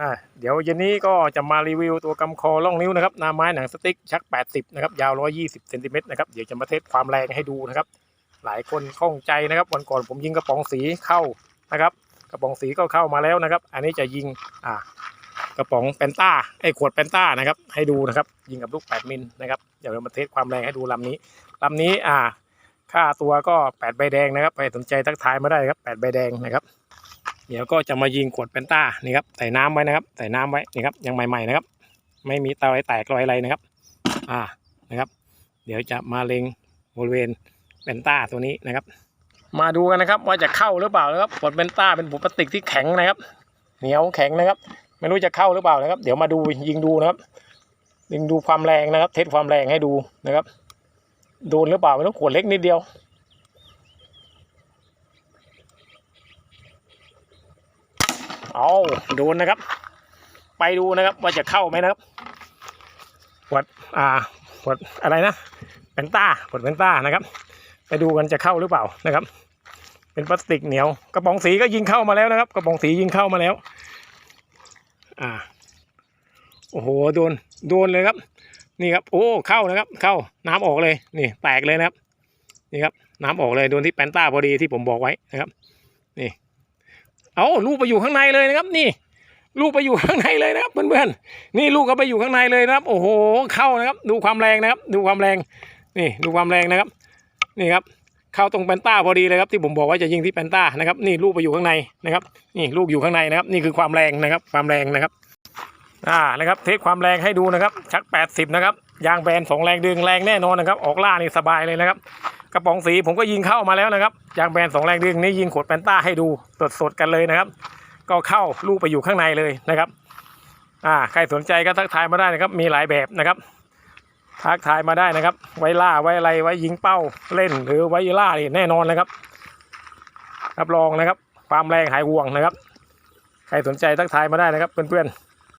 อ่าเดี๋ยวเย็นนี้ก็จะมารีวิวตัวกำคอล่องนิ้วนะครับหน้าไม้หนังสติ๊กชัก 80 นะครับ ยาว 120เซนติเมตรนะครับ เดี๋ยวจะมาเทสความแรงให้ดูนะครับ หลายคนข้องใจนะครับ วันก่อนผมยิงกระป๋องสีเข้านะครับ กระป๋องสีก็เข้ามาแล้วนะครับ อันนี้จะยิงอ่ากระป๋องแปนต้าไอ้ขวดแปนต้านะครับ ให้ดูนะครับ ยิงกับลูก 8 มิลนะครับ เดี๋ยวเรามาเทสความแรงให้ดูลำนี้ลำนี้อ่า ค่าตัวก็ 8 ใบแดงนะครับ ใครสนใจทักทายมาได้ครับ 8 ใบแดงนะครับ เดี๋ยวก็จะมายิงขวดแปนต้านี่ครับใส่น้ำไว้นะครับ ใส่น้ำไว้นี่ครับยังใหม่ๆนะครับ ไม่มีตาอะไรแตกรอยอะไรนะครับ อ่านะครับ เดี๋ยวจะมาเล็งบริเวณแปนต้าตัวนี้นะครับ มาดูกันนะครับ ว่าจะเข้าหรือเปล่านะครับขวดแปนต้าเป็นผงพลาสติกที่แข็งนะครับ เหนียวแข็งนะครับ ไม่รู้จะเข้าหรือเปล่านะครับ เดี๋ยวมาดูยิงดูนะครับยิงดูความแรงนะครับ เทสความแรงให้ดูนะครับ โดนหรือเปล่าไม่รู้ขวดเล็กนิดเดียว เอาโดนนะครับ ไปดูนะครับว่าจะเข้าไหมนะครับขวดอ่าขวดอะไรนะเป็นต้าขวดเป็นต้านะครับ ไปดูกันจะเข้าหรือเปล่านะครับ เป็นพลาสติกเหนียวกระป๋องสีก็ยิงเข้ามาแล้วนะครับ กระป๋องสียิงเข้ามาแล้ว อ่าโอ้โหโดนโดนเลยครับ นี่ครับ โอ้เข้านะครับ เข้าน้ำออกเลยนี่แตกเลยนะครับ นี่ครับ น้ำออกเลยโดนที่แปนต้าพอดีที่ผมบอกไว้นะครับ นี่ เอาลูกไปอยู่ข้างในเลยนะครับ นี่ ลูกไปอยู่ข้างในเลยนะครับเพื่อนๆนี่ลูกก็ไปอยู่ข้างในเลยนะครับ โอ้โหเข้านะครับ ดูความแรงนะครับ ดูความแรง นี่ดูความแรงนะครับ นี่ครับ เข้าตรงแปนต้าพอดีเลยครับที่ผมบอกว่าจะยิงที่แปนต้านะครับ นี่ลูกไปอยู่ข้างในนะครับ นี่ลูกอยู่ข้างในนะครับ นี่คือความแรงนะครับ ความแรงนะครับอ่านะครับเทสความแรงให้ดูนะครับชัก 80 นะครับยางแบนสองแรงดึงแรงแน่นอนนะครับ ออกล่านี่สบายเลยนะครับ กระป๋องสีผมก็ยิงเข้ามาแล้วนะครับยางแบนสองแรงดึงนี่ยิงขวดแปนต้าให้ดูสดๆกันเลยนะครับ ก็เข้าลูกไปอยู่ข้างในเลยนะครับอ่าใครสนใจก็ทักทายมาได้นะครับ มีหลายแบบนะครับ ทักทายมาได้นะครับ ไว้ล่าไว้อะไรไว้ยิงเป้าเล่นหรือไว้ล่านี่แน่นอนนะครับรับรองนะครับ ความแรงหายห่วงนะครับ ใครสนใจทักทายมาได้นะครับเพื่อนๆ